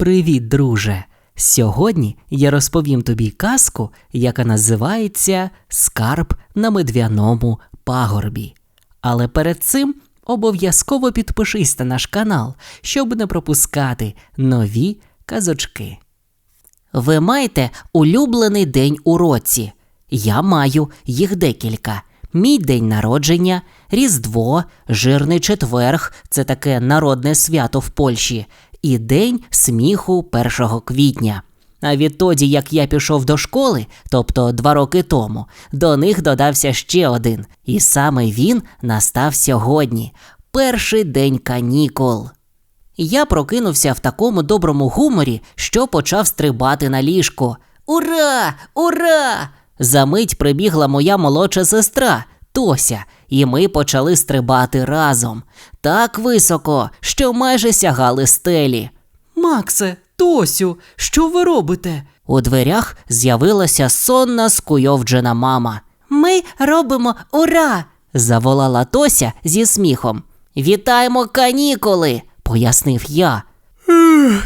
Привіт, друже! Сьогодні я розповім тобі казку, яка називається Скарб на медвяному пагорбі. Але перед цим обов'язково підпишись на наш канал, щоб не пропускати нові казочки. Ви маєте улюблений день у році. Я маю їх декілька. Мій день народження, Різдво, Жирний четверг це таке народне свято в Польщі, і День сміху 1 квітня. А відтоді, як я пішов до школи, тобто два роки тому, до них додався ще один, і саме він настав сьогодні перший день канікул. Я прокинувся в такому доброму гуморі, що почав стрибати на ліжку. Ура! Ура! Замить прибігла моя молодша сестра Тося, і ми почали стрибати разом так високо, що майже сягали стелі. Максе, Тосю, що ви робите? У дверях з'явилася сонна скуйовджена мама. Ми робимо ура! заволала Тося зі сміхом. Вітаємо канікули, пояснив я.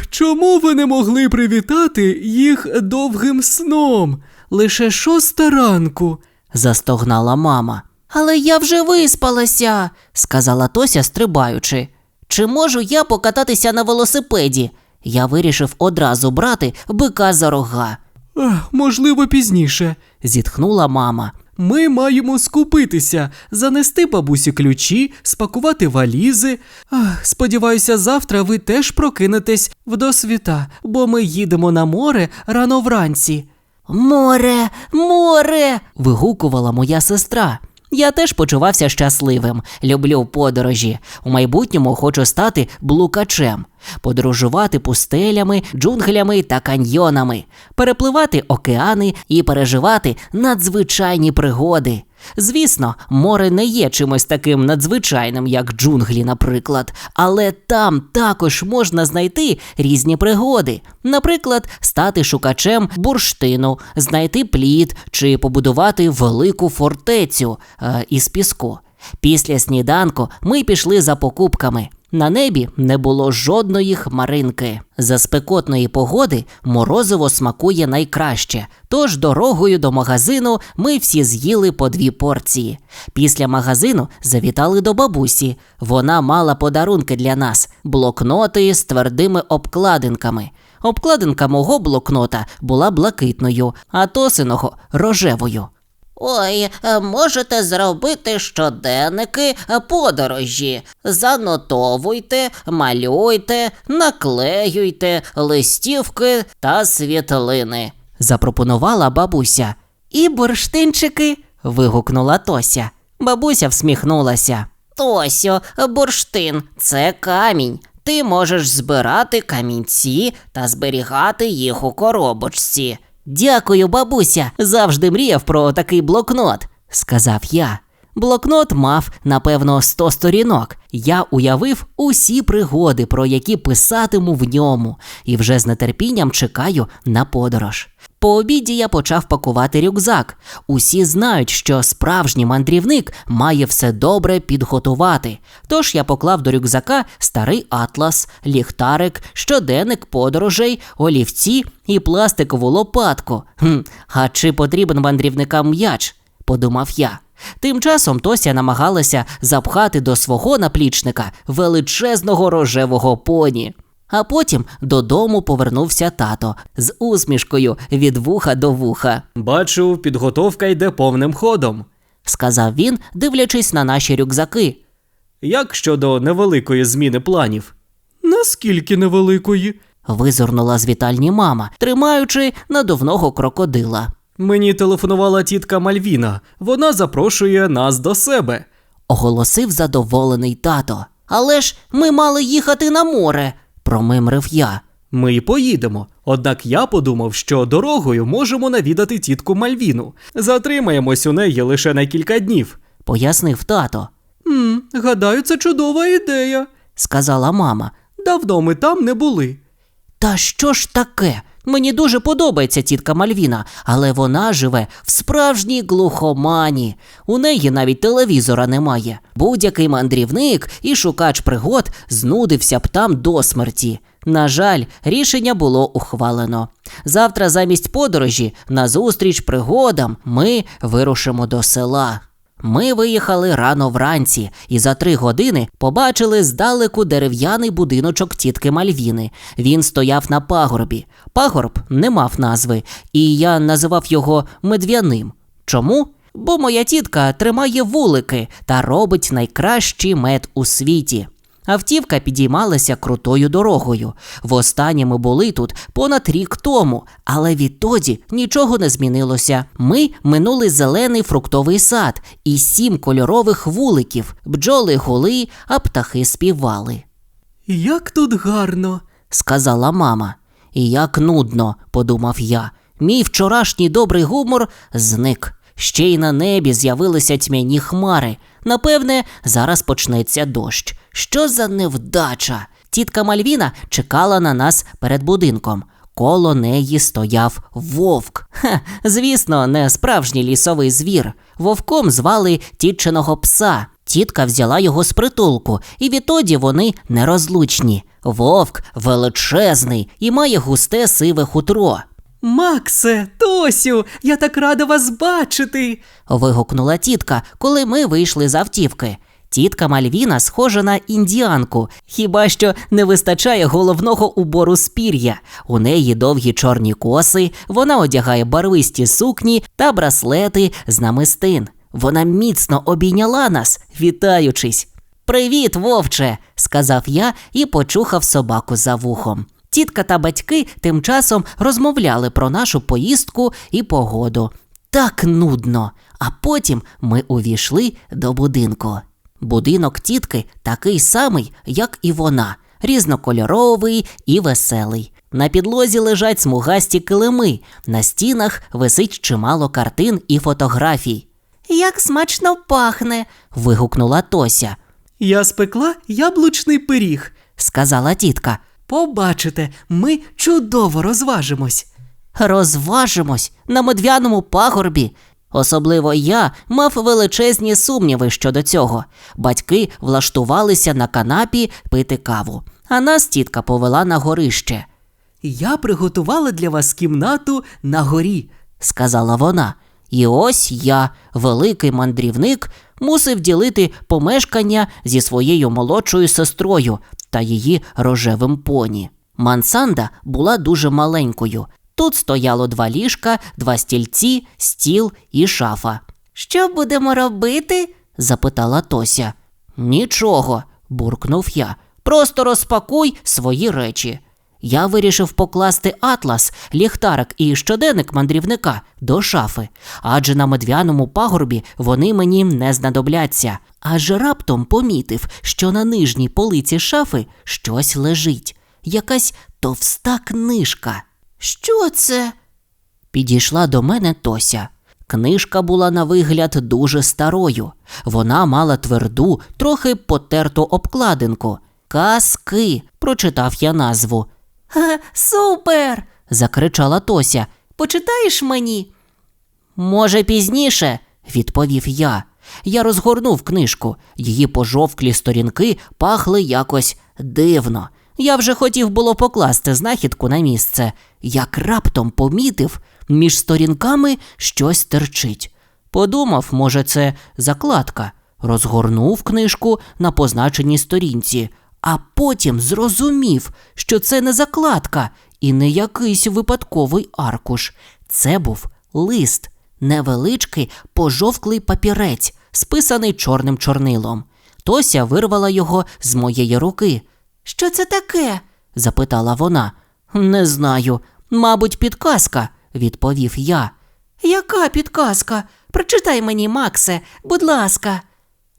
Чому ви не могли привітати їх довгим сном? Лише шоста ранку. застогнала мама. Але я вже виспалася, сказала Тося, стрибаючи. Чи можу я покататися на велосипеді? Я вирішив одразу брати бика за рога, Ех, можливо, пізніше. зітхнула мама. Ми маємо скупитися, занести бабусі ключі, спакувати валізи. Ах, сподіваюся, завтра ви теж прокинетесь в досвіта, бо ми їдемо на море рано вранці. Море, море. вигукувала моя сестра. Я теж почувався щасливим, люблю подорожі. У майбутньому хочу стати блукачем, подорожувати пустелями, джунглями та каньйонами, перепливати океани і переживати надзвичайні пригоди. Звісно, море не є чимось таким надзвичайним, як джунглі, наприклад, але там також можна знайти різні пригоди. Наприклад, стати шукачем бурштину, знайти плід чи побудувати велику фортецю е, із піску. Після сніданку ми пішли за покупками. На небі не було жодної хмаринки. За спекотної погоди морозиво смакує найкраще. Тож дорогою до магазину ми всі з'їли по дві порції. Після магазину завітали до бабусі. Вона мала подарунки для нас: блокноти з твердими обкладинками. Обкладинка мого блокнота була блакитною, а тосиного рожевою. Ой, е, можете зробити щоденники е, подорожі. Занотовуйте, малюйте, наклеюйте листівки та світлини. запропонувала бабуся. І бурштинчики. вигукнула Тося. Бабуся всміхнулася. Тосю, бурштин це камінь. Ти можеш збирати камінці та зберігати їх у коробочці. Дякую, бабуся. Завжди мріяв про такий блокнот, сказав я. Блокнот мав, напевно, 100 сторінок. Я уявив усі пригоди, про які писатиму в ньому, і вже з нетерпінням чекаю на подорож. По обіді я почав пакувати рюкзак. Усі знають, що справжній мандрівник має все добре підготувати. Тож я поклав до рюкзака старий атлас, ліхтарик, щоденник подорожей, олівці і пластикову лопатку. Хм, а чи потрібен мандрівникам м'яч? подумав я. Тим часом Тося намагалася запхати до свого наплічника величезного рожевого поні. А потім додому повернувся тато з усмішкою від вуха до вуха, Бачу, підготовка йде повним ходом. сказав він, дивлячись на наші рюкзаки. Як щодо невеликої зміни планів? Наскільки невеликої? Визирнула з вітальні мама, тримаючи надувного крокодила. Мені телефонувала тітка Мальвіна. Вона запрошує нас до себе. Оголосив задоволений тато. Але ж ми мали їхати на море, промимрив я. Ми й поїдемо. Однак я подумав, що дорогою можемо навідати тітку Мальвіну. Затримаємось у неї лише на кілька днів. Пояснив тато, «М, гадаю, це чудова ідея. сказала мама. Давно ми там не були. Та що ж таке? Мені дуже подобається тітка Мальвіна, але вона живе в справжній глухомані. У неї навіть телевізора немає. Будь-який мандрівник і шукач пригод знудився б там до смерті. На жаль, рішення було ухвалено. Завтра замість подорожі на зустріч пригодам ми вирушимо до села. Ми виїхали рано вранці і за три години побачили здалеку дерев'яний будиночок тітки Мальвіни. Він стояв на пагорбі. Пагорб не мав назви, і я називав його медв'яним. Чому? Бо моя тітка тримає вулики та робить найкращий мед у світі. Автівка підіймалася крутою дорогою. Востаннє ми були тут понад рік тому, але відтоді нічого не змінилося. Ми минули зелений фруктовий сад і сім кольорових вуликів. Бджоли гули, а птахи співали. Як тут гарно. Сказала мама. І як нудно, подумав я. Мій вчорашній добрий гумор зник. Ще й на небі з'явилися тьмяні хмари. Напевне, зараз почнеться дощ. Що за невдача? Тітка Мальвіна чекала на нас перед будинком. Коло неї стояв вовк. Хе, звісно, не справжній лісовий звір. Вовком звали тітчиного пса. Тітка взяла його з притулку, і відтоді вони нерозлучні. Вовк величезний і має густе сиве хутро. Максе, Тосю, я так рада вас бачити. вигукнула тітка, коли ми вийшли з автівки. Тітка Мальвіна схожа на індіанку, хіба що не вистачає головного убору з пір'я. У неї довгі чорні коси, вона одягає барвисті сукні та браслети з намистин. Вона міцно обійняла нас, вітаючись. Привіт, вовче, сказав я і почухав собаку за вухом. Тітка та батьки тим часом розмовляли про нашу поїздку і погоду. Так нудно. А потім ми увійшли до будинку. Будинок тітки такий самий, як і вона, різнокольоровий і веселий. На підлозі лежать смугасті килими, на стінах висить чимало картин і фотографій. Як смачно пахне. вигукнула Тося. Я спекла яблучний пиріг. Сказала тітка. Побачите, ми чудово розважимось. Розважимось на медвяному пагорбі. Особливо я мав величезні сумніви щодо цього. Батьки влаштувалися на канапі пити каву, а нас тітка повела на горище, Я приготувала для вас кімнату на горі. сказала вона. І ось я, великий мандрівник, мусив ділити помешкання зі своєю молодшою сестрою та її рожевим поні. Мансанда була дуже маленькою. Тут стояло два ліжка, два стільці, стіл і шафа. Що будемо робити? запитала Тося. Нічого, буркнув я. Просто розпакуй свої речі. Я вирішив покласти атлас, ліхтарик і щоденник мандрівника до шафи, адже на медвяному пагорбі вони мені не знадобляться. Аж раптом помітив, що на нижній полиці шафи щось лежить, якась товста книжка. Що це? Підійшла до мене Тося. Книжка була на вигляд дуже старою. Вона мала тверду, трохи потерту обкладинку. Казки, прочитав я назву. Супер. закричала Тося. Почитаєш мені? Може, пізніше, відповів я. Я розгорнув книжку. Її пожовклі сторінки пахли якось дивно. Я вже хотів було покласти знахідку на місце, як раптом помітив, між сторінками щось терчить. Подумав, може, це закладка. Розгорнув книжку на позначеній сторінці, а потім зрозумів, що це не закладка і не якийсь випадковий аркуш. Це був лист, невеличкий пожовклий папірець, списаний чорним чорнилом. Тося вирвала його з моєї руки. Що це таке? запитала вона. Не знаю. Мабуть, підказка, відповів я. Яка підказка? Прочитай мені, Максе, будь ласка.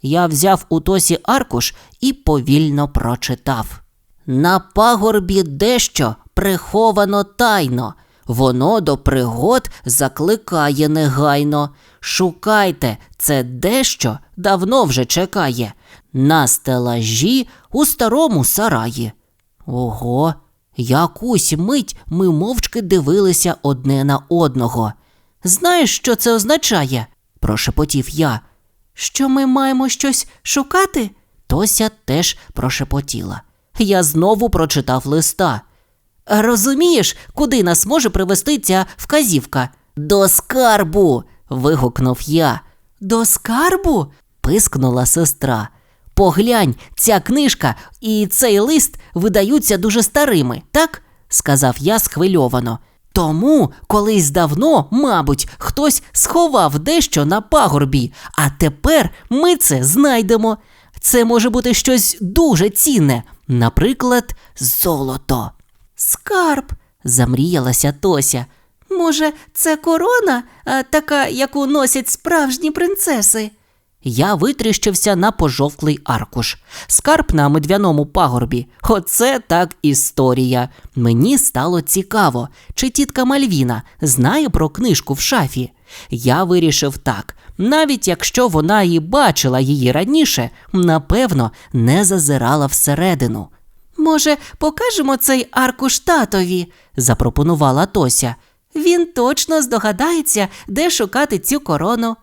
Я взяв у Тосі аркуш і повільно прочитав. На пагорбі дещо приховано тайно. Воно до пригод закликає негайно. Шукайте, це дещо давно вже чекає. На стелажі у старому сараї. Ого, якусь мить ми мовчки дивилися одне на одного. Знаєш, що це означає? прошепотів я. Що ми маємо щось шукати? Тося теж прошепотіла. Я знову прочитав листа. Розумієш, куди нас може привести ця вказівка? До скарбу. вигукнув я. До скарбу? пискнула сестра. Поглянь, ця книжка і цей лист видаються дуже старими, так? сказав я схвильовано. Тому колись давно, мабуть, хтось сховав дещо на пагорбі, а тепер ми це знайдемо. Це може бути щось дуже цінне, наприклад, золото. Скарб, замріялася Тося. Може, це корона, така, яку носять справжні принцеси? Я витріщився на пожовклий аркуш. Скарб на медвяному пагорбі. Оце так історія. Мені стало цікаво, чи тітка Мальвіна знає про книжку в шафі. Я вирішив так. Навіть якщо вона і бачила її раніше, напевно, не зазирала всередину. Може, покажемо цей аркуш татові? запропонувала Тося. Він точно здогадається, де шукати цю корону.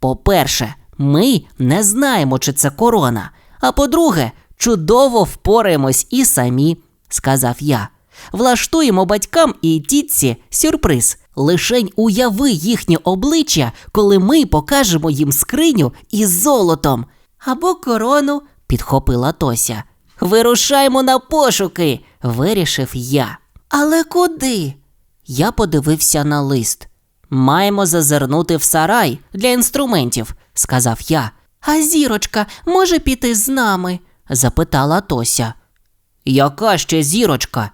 По-перше, ми не знаємо, чи це корона. А по-друге, чудово впораємось і самі, сказав я. Влаштуємо батькам і тітці сюрприз. Лишень уяви їхнє обличчя, коли ми покажемо їм скриню із золотом. Або корону, підхопила Тося. Вирушаймо на пошуки, вирішив я. Але куди? Я подивився на лист. Маємо зазирнути в сарай для інструментів, сказав я. А зірочка може піти з нами? запитала Тося. Яка ще зірочка?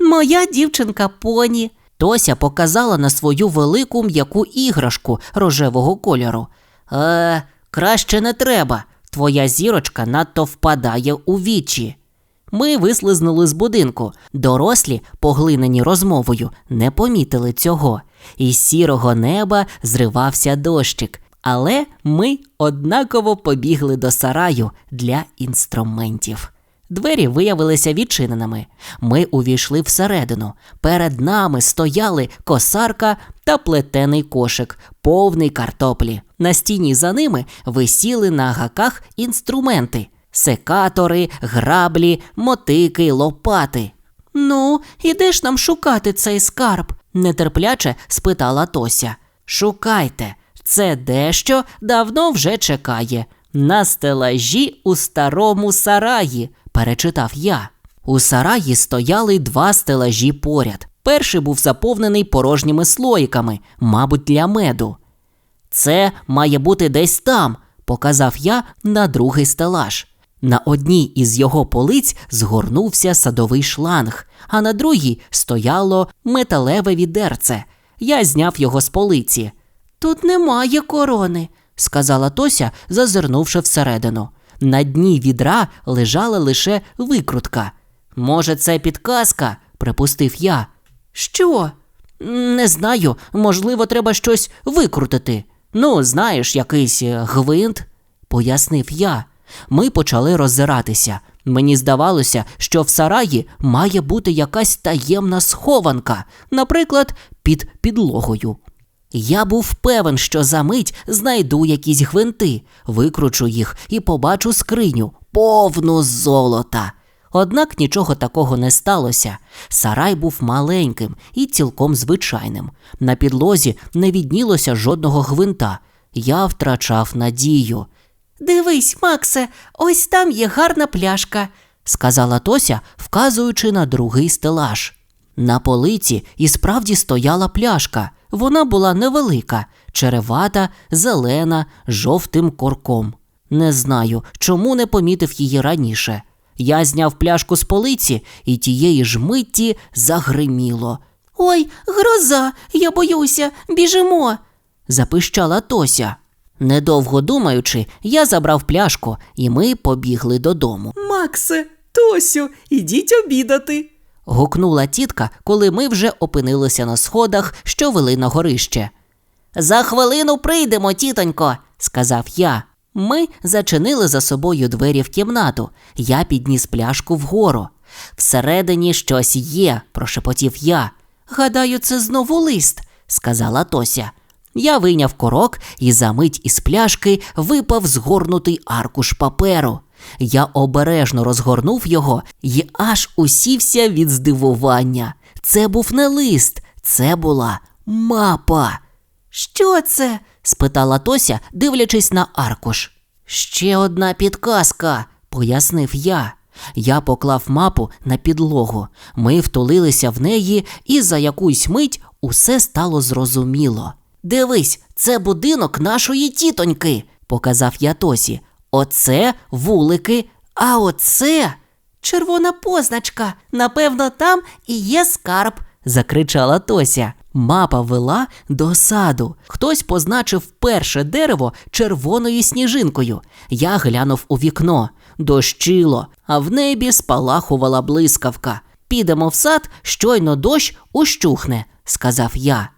Моя дівчинка поні. Тося показала на свою велику м'яку іграшку рожевого кольору. Е, краще не треба. Твоя зірочка надто впадає у вічі. Ми вислизнули з будинку. Дорослі, поглинені розмовою, не помітили цього. Із сірого неба зривався дощик, але ми однаково побігли до сараю для інструментів. Двері виявилися відчиненими. Ми увійшли всередину. Перед нами стояли косарка та плетений кошик, повний картоплі. На стіні за ними висіли на гаках інструменти: секатори, граблі, мотики, лопати. Ну, і де ж нам шукати цей скарб? нетерпляче спитала Тося. Шукайте, це дещо давно вже чекає. На стелажі у старому сараї, перечитав я. У сараї стояли два стелажі поряд. Перший був заповнений порожніми слоїками, мабуть, для меду. Це має бути десь там, показав я на другий стелаж. На одній із його полиць згорнувся садовий шланг, а на другій стояло металеве відерце. Я зняв його з полиці. Тут немає корони, сказала Тося, зазирнувши всередину. На дні відра лежала лише викрутка. Може, це підказка, припустив я. Що? Не знаю, можливо, треба щось викрутити. Ну, знаєш, якийсь е, гвинт, пояснив я. Ми почали роззиратися. Мені здавалося, що в сараї має бути якась таємна схованка, наприклад, під підлогою. Я був певен, що за мить знайду якісь гвинти, викручу їх і побачу скриню, повну золота. Однак нічого такого не сталося. Сарай був маленьким і цілком звичайним. На підлозі не віднілося жодного гвинта. Я втрачав надію. Дивись, Максе, ось там є гарна пляшка, сказала Тося, вказуючи на другий стелаж. На полиці і справді стояла пляшка. Вона була невелика, черевата, зелена, жовтим корком. Не знаю, чому не помітив її раніше. Я зняв пляшку з полиці, і тієї ж митті загриміло. Ой, гроза, я боюся, біжимо. запищала Тося. Недовго думаючи, я забрав пляшку, і ми побігли додому. Максе, Тосю, ідіть обідати. Гукнула тітка, коли ми вже опинилися на сходах, що вели на горище. За хвилину прийдемо, тітонько, сказав я. Ми зачинили за собою двері в кімнату. Я підніс пляшку вгору. Всередині щось є, прошепотів я. Гадаю, це знову лист, сказала Тося. Я вийняв корок і за мить із пляшки випав згорнутий аркуш паперу. Я обережно розгорнув його і аж усівся від здивування. це був не лист, це була мапа. Що це? спитала Тося, дивлячись на аркуш. Ще одна підказка, пояснив я. Я поклав мапу на підлогу. Ми втулилися в неї, і за якусь мить усе стало зрозуміло. Дивись, це будинок нашої тітоньки, показав я Тосі. Оце вулики, а оце. Червона позначка. Напевно, там і є скарб. закричала Тося. Мапа вела до саду. Хтось позначив перше дерево червоною сніжинкою. Я глянув у вікно. Дощило, а в небі спалахувала блискавка. Підемо в сад, щойно дощ ущухне, сказав я.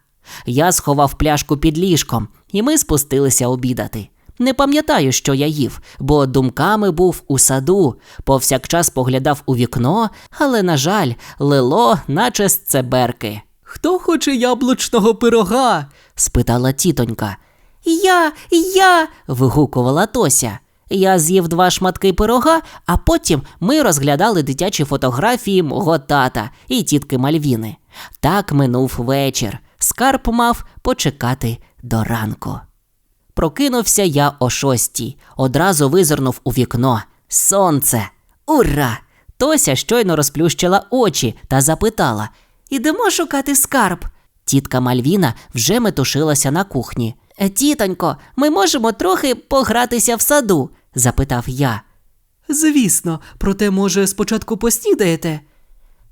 Я сховав пляшку під ліжком, і ми спустилися обідати. Не пам'ятаю, що я їв, бо думками був у саду, повсякчас поглядав у вікно, але, на жаль, лило, наче з цеберки. Хто хоче яблучного пирога? спитала тітонька. Я, я. Вигукувала Тося. Я з'їв два шматки пирога, а потім ми розглядали дитячі фотографії мого тата і тітки Мальвіни. Так минув вечір. Скарб мав почекати до ранку. Прокинувся я о шостій, одразу визирнув у вікно. Сонце! Ура! Тося щойно розплющила очі та запитала. Ідемо шукати скарб. Тітка Мальвіна вже метушилася на кухні. «Е, Тітонько, ми можемо трохи погратися в саду? запитав я. Звісно, проте, може, спочатку поснідаєте?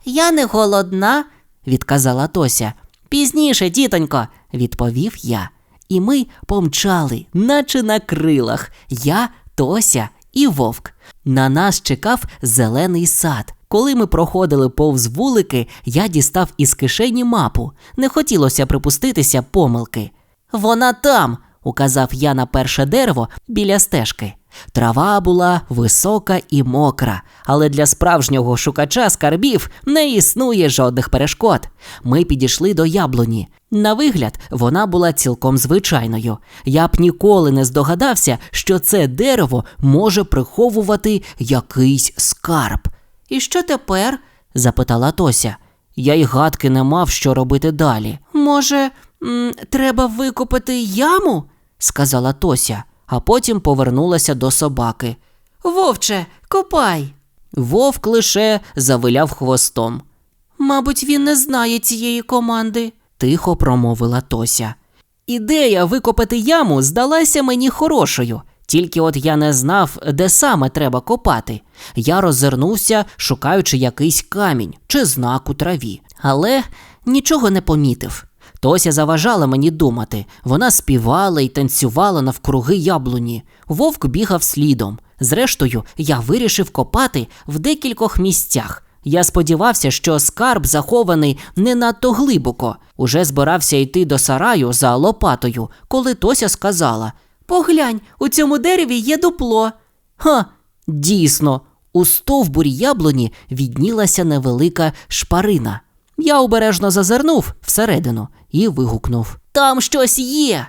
Я не голодна. відказала Тося. Пізніше, тітонько, відповів я. І ми помчали, наче на крилах. Я, Тося і вовк. На нас чекав зелений сад. Коли ми проходили повз вулики, я дістав із кишені мапу. Не хотілося припуститися помилки. Вона там, указав я на перше дерево біля стежки. Трава була висока і мокра, але для справжнього шукача скарбів не існує жодних перешкод. Ми підійшли до яблуні. На вигляд, вона була цілком звичайною. Я б ніколи не здогадався, що це дерево може приховувати якийсь скарб. І що тепер? запитала Тося. Я й гадки не мав, що робити далі. Може, м, треба викопати яму? сказала Тося, а потім повернулася до собаки. Вовче, копай. Вовк лише завиляв хвостом. Мабуть, він не знає цієї команди. Тихо промовила Тося. Ідея викопати яму здалася мені хорошою, тільки от я не знав, де саме треба копати. Я роззирнувся, шукаючи якийсь камінь чи знак у траві, але нічого не помітив. Тося заважала мені думати. Вона співала і танцювала навкруги яблуні. Вовк бігав слідом. Зрештою, я вирішив копати в декількох місцях. Я сподівався, що скарб захований не надто глибоко. Уже збирався йти до сараю за лопатою, коли Тося сказала: Поглянь, у цьому дереві є дупло. Ха, дійсно, у стовбурі яблуні віднілася невелика шпарина. Я обережно зазирнув всередину і вигукнув: Там щось є.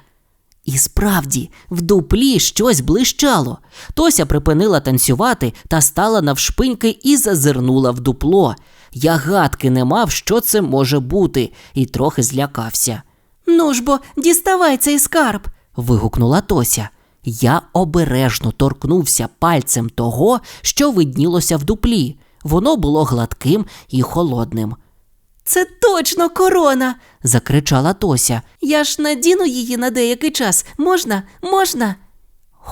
І справді, в дуплі щось блищало. Тося припинила танцювати та стала навшпиньки і зазирнула в дупло. Я гадки не мав, що це може бути, і трохи злякався. Ну ж бо, діставай цей скарб. вигукнула Тося. Я обережно торкнувся пальцем того, що виднілося в дуплі. Воно було гладким і холодним. Це точно корона. Закричала Тося. Я ж надіну її на деякий час. Можна? Можна?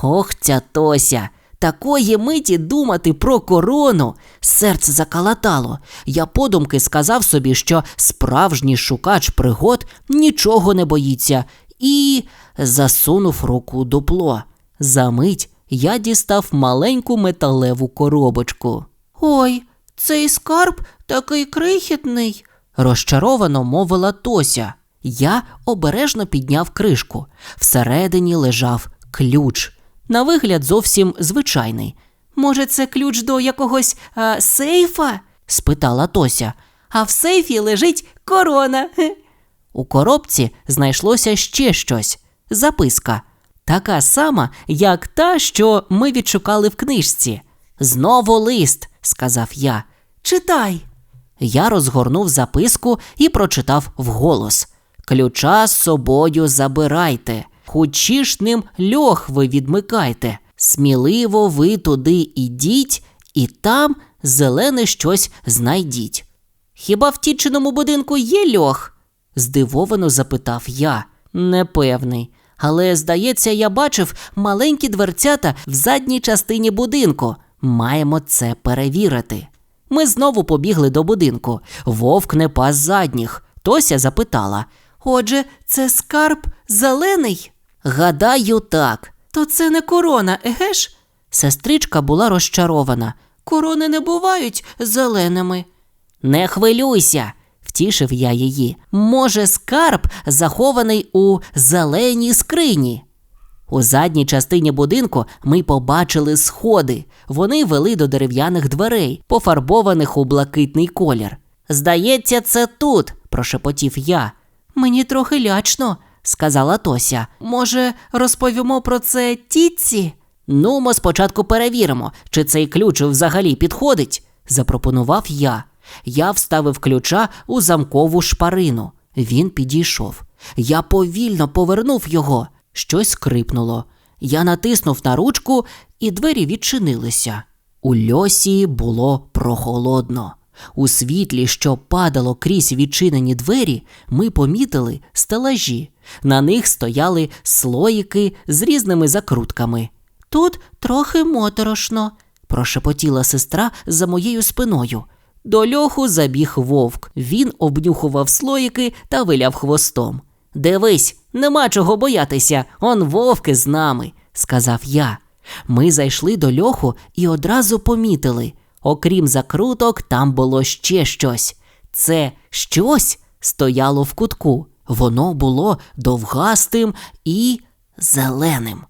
Ох, ця Тося. Такої миті думати про корону. Серце закалатало. Я подумки сказав собі, що справжній шукач пригод нічого не боїться, і засунув руку дупло. За мить я дістав маленьку металеву коробочку. Ой, цей скарб такий крихітний. Розчаровано мовила Тося. Я обережно підняв кришку. Всередині лежав ключ. На вигляд зовсім звичайний. Може, це ключ до якогось а, сейфа? спитала Тося. А в сейфі лежить корона. У коробці знайшлося ще щось записка. Така сама, як та, що ми відшукали в книжці. Знову лист, сказав я. Читай. Я розгорнув записку і прочитав вголос: Ключа з собою забирайте, хучіш ним льох ви відмикайте. Сміливо ви туди ідіть, і там зелене щось знайдіть. Хіба в тіченому будинку є льох? здивовано запитав я. Непевний. Але, здається, я бачив маленькі дверцята в задній частині будинку. Маємо це перевірити. Ми знову побігли до будинку. Вовк не пас задніх. Тося запитала: Отже, це скарб зелений? Гадаю, так. То це не корона, еге ж? Сестричка була розчарована. Корони не бувають зеленими. Не хвилюйся, втішив я її. Може, скарб захований у зеленій скрині. У задній частині будинку ми побачили сходи. Вони вели до дерев'яних дверей, пофарбованих у блакитний колір. Здається, це тут, прошепотів я. Мені трохи лячно, сказала Тося. Може, розповімо про це тітці? Ну, ми спочатку перевіримо, чи цей ключ взагалі підходить, запропонував я. Я вставив ключа у замкову шпарину. Він підійшов. Я повільно повернув його. Щось скрипнуло. Я натиснув на ручку, і двері відчинилися. У льосі було прохолодно. У світлі, що падало крізь відчинені двері, ми помітили стелажі. На них стояли слоїки з різними закрутками. Тут трохи моторошно. прошепотіла сестра за моєю спиною. До льоху забіг вовк. Він обнюхував слоїки та виляв хвостом. Дивись, нема чого боятися, он вовки з нами, сказав я. Ми зайшли до льоху і одразу помітили. Окрім закруток, там було ще щось. Це щось стояло в кутку. Воно було довгастим і зеленим.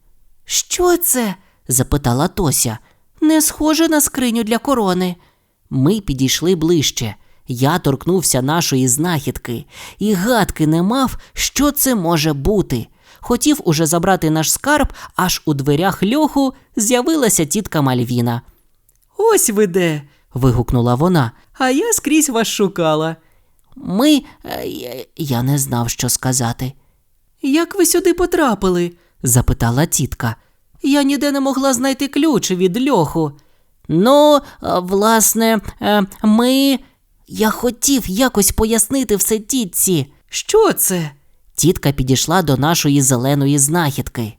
Що це? запитала Тося. Не схоже на скриню для корони. Ми підійшли ближче. Я торкнувся нашої знахідки і гадки не мав, що це може бути. Хотів уже забрати наш скарб, аж у дверях льоху з'явилася тітка Мальвіна. Ось ви де. Вигукнула вона. А я скрізь вас шукала. Ми. е, я- не знав, що сказати, Як ви сюди потрапили? запитала тітка. Я ніде не могла знайти ключ від льоху. Ну, е, власне, е, ми. Я хотів якось пояснити все тітці. Що це? Тітка підійшла до нашої зеленої знахідки.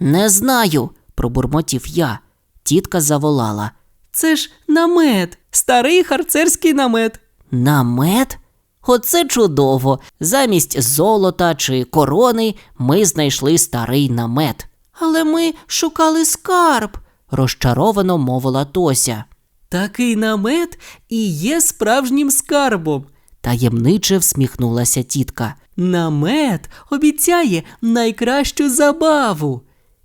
Не знаю, пробурмотів я. Тітка заволала. Це ж намет, старий харцерський намет. Намет? Оце чудово. Замість золота чи корони ми знайшли старий намет, Але ми шукали скарб. розчаровано мовила Тося. Такий намет і є справжнім скарбом. Таємниче всміхнулася тітка. Намет обіцяє найкращу забаву.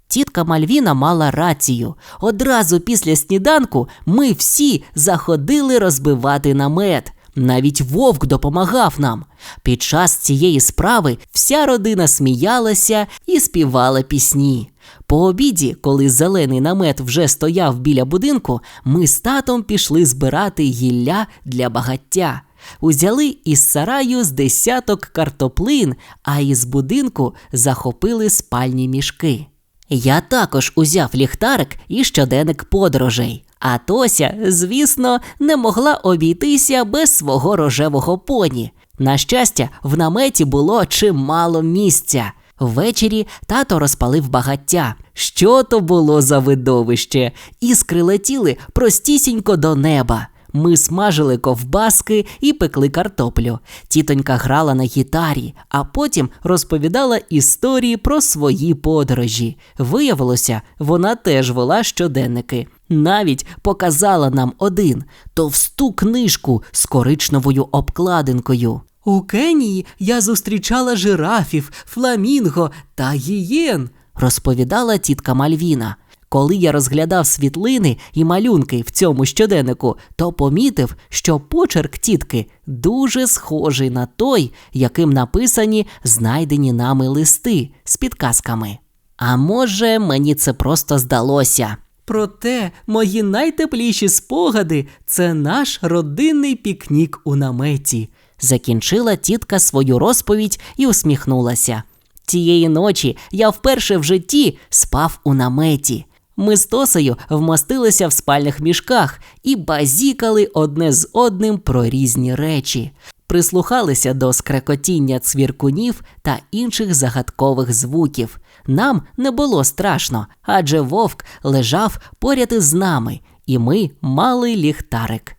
Тітка Мальвіна мала рацію. Одразу після сніданку ми всі заходили розбивати намет. Навіть вовк допомагав нам. Під час цієї справи вся родина сміялася і співала пісні. По обіді, коли зелений намет вже стояв біля будинку, ми з татом пішли збирати гілля для багаття. Узяли із сараю з десяток картоплин, а із будинку захопили спальні мішки. Я також узяв ліхтарик і щоденник подорожей. А Тося, звісно, не могла обійтися без свого рожевого поні. На щастя, в наметі було чимало місця. Ввечері тато розпалив багаття. Що то було за видовище? Іскри летіли простісінько до неба. Ми смажили ковбаски і пекли картоплю. Тітонька грала на гітарі, а потім розповідала історії про свої подорожі. Виявилося, вона теж вела щоденники. Навіть показала нам один товсту книжку з коричневою обкладинкою. У Кенії я зустрічала жирафів, фламінго та гієн. розповідала тітка Мальвіна. Коли я розглядав світлини і малюнки в цьому щоденнику, то помітив, що почерк тітки дуже схожий на той, яким написані знайдені нами листи з підказками. А може, мені це просто здалося. Проте мої найтепліші спогади це наш родинний пікнік у наметі. Закінчила тітка свою розповідь і усміхнулася. Тієї ночі я вперше в житті спав у наметі. Ми з Тосею вмостилися в спальних мішках і базікали одне з одним про різні речі, прислухалися до скрекотіння цвіркунів та інших загадкових звуків. Нам не було страшно, адже вовк лежав поряд із нами, і ми мали ліхтарик.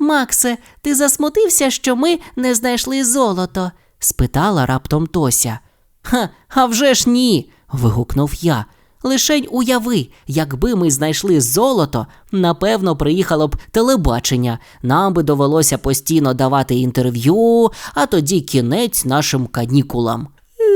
Максе, ти засмутився, що ми не знайшли золото? спитала раптом Тося. Ха, а вже ж ні. вигукнув я. Лишень уяви, якби ми знайшли золото, напевно, приїхало б телебачення. Нам би довелося постійно давати інтерв'ю, а тоді кінець нашим канікулам.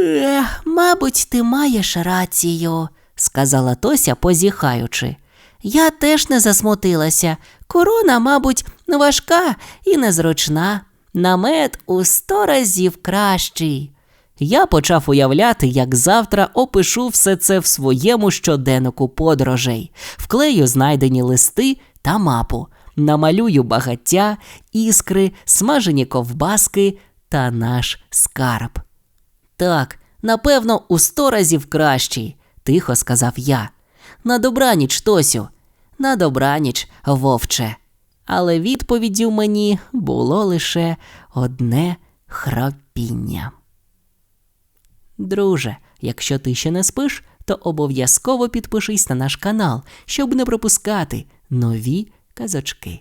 Ех, мабуть, ти маєш рацію, сказала Тося, позіхаючи. Я теж не засмутилася. Корона, мабуть, важка і незручна. Намет у сто разів кращий. Я почав уявляти, як завтра опишу все це в своєму щоденнику подорожей, вклею знайдені листи та мапу, намалюю багаття, іскри, смажені ковбаски та наш скарб. Так, напевно, у сто разів кращий, тихо сказав я. На добраніч, Тосю, на добраніч, вовче. Але відповіддю мені було лише одне храпіння. Друже, якщо ти ще не спиш, то обов'язково підпишись на наш канал, щоб не пропускати нові казочки.